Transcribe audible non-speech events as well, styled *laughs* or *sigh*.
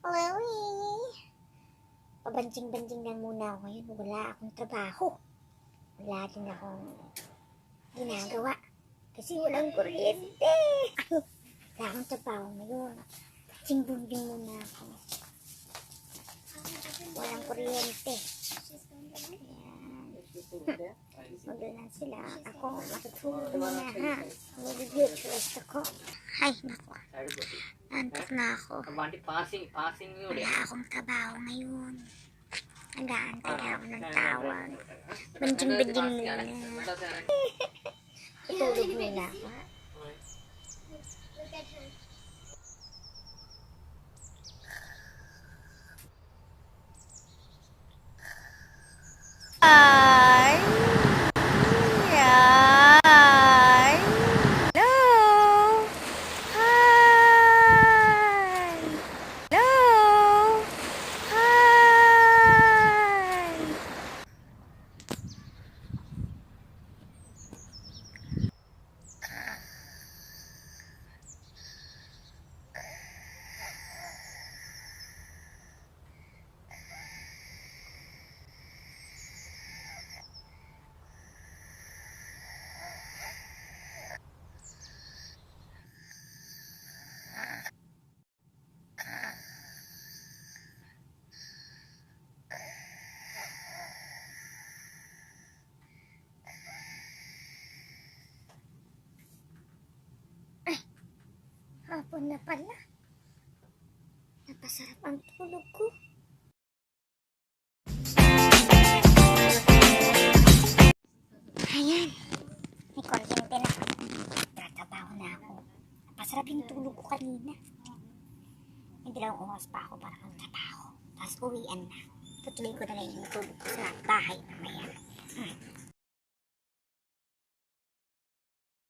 Chloe. Pabanjing-banjing lang muna ako ngayon. Wala akong trabaho. Wala din akong ginagawa. Kasi walang kuryente. Wala akong trabaho ngayon. Singbungbing muna ako. Walang kuryente. Ayan. Magla sila. Ako, matutulog muna ha. Mag-good rest ako. Ay, naku. Antok na ako. Kabante passing, passing yun. Wala akong trabaho ngayon. Nag-aantay ako ng tawag. Banjing-banjing muna. Tutulog *laughs* muna ako. Hapon na pala. Napasarap ang tulog ko. Ayan. May kuryente na. Tratrabaho na ako. Napasarap yung tulog ko kanina. May dalawang oras pa ako para magtrabaho. Tapos uwian na. Tutuloy ko na lang yung tulog ko sa bahay mamaya.